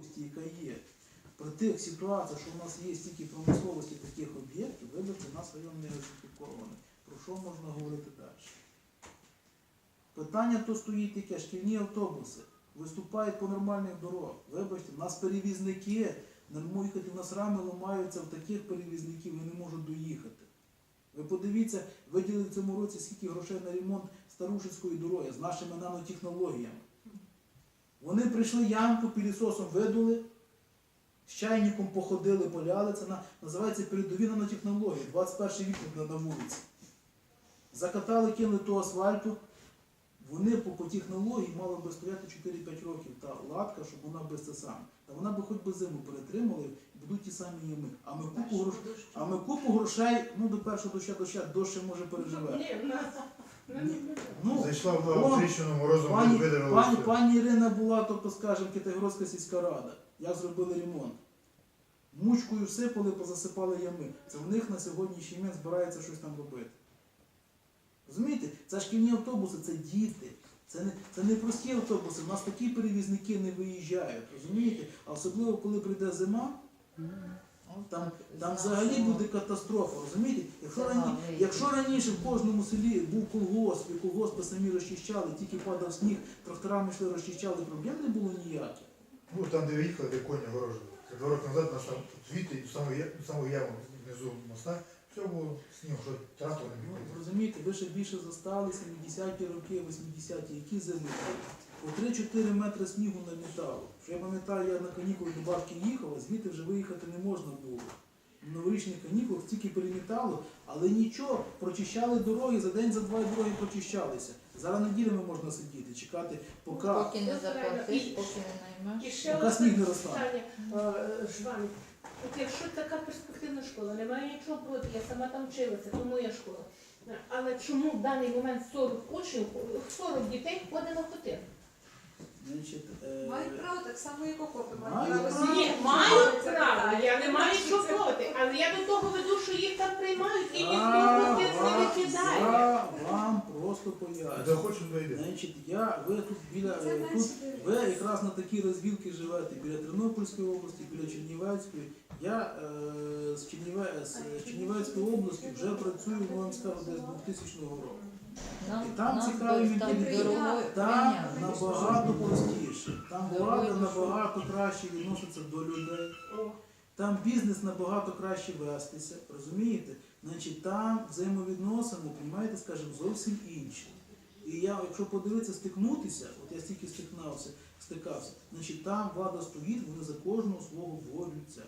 якості, яка є, при тих ситуаціях, що в нас є стільки промисловості таких об'єктів, вибачте, у нас район не газифікований. Про що можна говорити далі? Питання то стоїть таке, шкільні автобуси виступають по нормальних дорогах. Вибачте, в нас перевізники, не їхати, в нас рами ламаються в таких перевізників, вони не можуть доїхати. Ви подивіться, виділили в цьому році скільки грошей на ремонт Старушинської дороги з нашими нанотехнологіями. Вони прийшли ямку пілісосом видули, з чайником походили, поляли. Це на, називається передові нанотехнології, 21 вік на, на вулиці. Закатали, кинули ту асфальту. Вони по, по технології мали би стояти 4-5 років та латка, щоб вона без це саме. Та вона би хоч би зиму перетримала і будуть ті самі ями. А ми купу грошей. А ми купу грошей, ну до першого доща доща, дощ може переживе. Ні, в нас ми Ні. не Ну, Зайшла в Вон, тріщину морозом, пані, пані, пані Ірина була, тобто, скажімо, Китайгородська сільська рада. Як зробили ремонт? Мучкою всипали, позасипали ями. Це в них на сьогоднішній момент збирається щось там робити. Розумієте? Це шкільні автобуси, це діти. Це не, це не прості автобуси. У нас такі перевізники не виїжджають. Розумієте? А особливо, коли прийде зима, там, там взагалі буде катастрофа, розумієте? Якщо, рані, якщо раніше в кожному селі був колгосп, і колгоспи самі розчищали, тільки падав сніг, тракторами йшли, розчищали, проблем не було ніяких. Ну, там, де ви їхали, де коні. Це два роки назад нас там звідти, в саму, саму яму внизу моста, все було снігом, що трактор не Ну, розумієте, ви ще більше застали 70-ті роки, 80-ті, які зими? По 3-4 метри снігу намітало. Що я пам'ятаю, я на канікули до бабки їхав, а звідти вже виїхати не можна було. На новорічних канікулах стільки перемітало, але нічого, прочищали дороги, за день, за два дороги прочищалися. Зараз неділями можна сидіти, чекати, поки. Поки не заплатиш, поки не І наймеш. ще Поки одне сніг не розтане. питання, е, Жван. От якщо така перспективна школа, немає нічого проти, я сама там вчилася, то моя школа. Але чому в даний момент 40 учнів, 40 дітей ходить на хотин? Значить, е, Мають право так само, як окопи. Мають право право. Ні, мають право, я не маю Що проти, але я до того веду, що їх там приймають і ніхто не вам- викидає. я вам просто Де поясню. хочеш, дойде. Значить, я, ви тут біля Це е, тут, ви якраз на такій розвілки живете біля Тернопільської області, біля Чернівецької. Я е, з, Черніве, з Чернівецької області вже працюю, ну, вам скажу, десь з 2000 року. І там цікаві дорогою Там. Набагато простіше, там влада набагато краще відноситься до людей. Там бізнес набагато краще вестися, розумієте? Значить, там взаємовідносини, приймаєте, скажімо, зовсім інші. І я, якщо подивитися, стикнутися, от я стільки стикнувся, стикався, значить там влада стоїть, вони за кожного свого борються.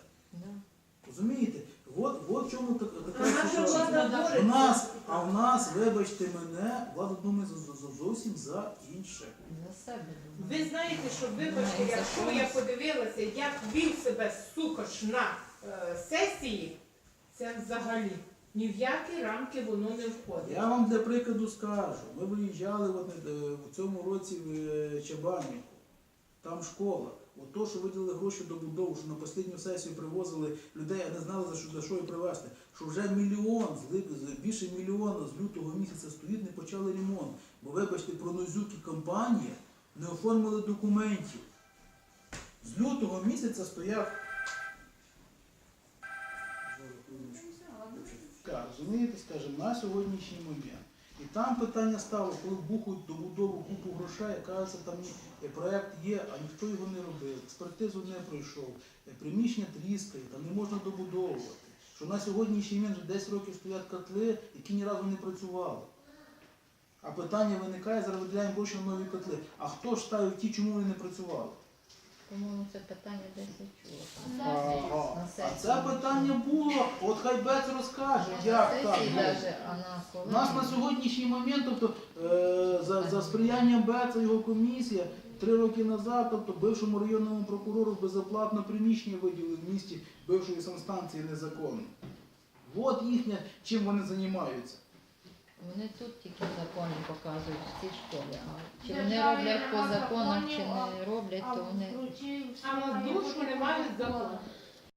Розумієте? От, от в чому так- така ситуація. У нас, а в нас, вибачте мене, влада думає зовсім за інше. За себе Ви знаєте, що вибачте, якщо я подивилася, як вів себе Сукош на е, сесії, це взагалі ні в які рамки воно не входить. Я вам для прикладу скажу. Ми виїжджали от, е, в цьому році в е, Чабанівку. Там школа. От то, що виділили гроші до будови, що на останню сесію привозили людей, а не знали за що, за що їх привезти. Що вже мільйон, більше мільйона з лютого місяця стоїть, не почали ремонт. Бо вибачте, пронозюки компанія не оформили документів. З лютого місяця стояв. Так, розумієте, скажімо, на сьогоднішній момент. Там питання стало, коли бухають добудову купу грошей, кажеться, там проєкт є, а ніхто його не робив, експертизу не пройшов, е, приміщення тріскає, там не можна добудовувати. Що на сьогоднішній момент вже 10 років стоять котли, які ні разу не працювали. А питання виникає, зараз гроші на нові котли. А хто ж ставив ті, чому вони не працювали? По-моєму, це питання десь я чула. Ага. На А сесії. це питання було, от хай Бец розкаже, як так. сесії було. даже, а на У нас на сьогоднішній момент, тобто е, за, за сприянням БЕЦа його комісія три роки назад, тобто бившому районному прокурору безоплатно приміщення виділили в місті бившої санстанції незаконно. От їхня, чим вони займаються. Вони тут тільки закони показують в цій школі. А чи вони роблять по нема законах, чи не роблять, то вони. А на душу не мають закону.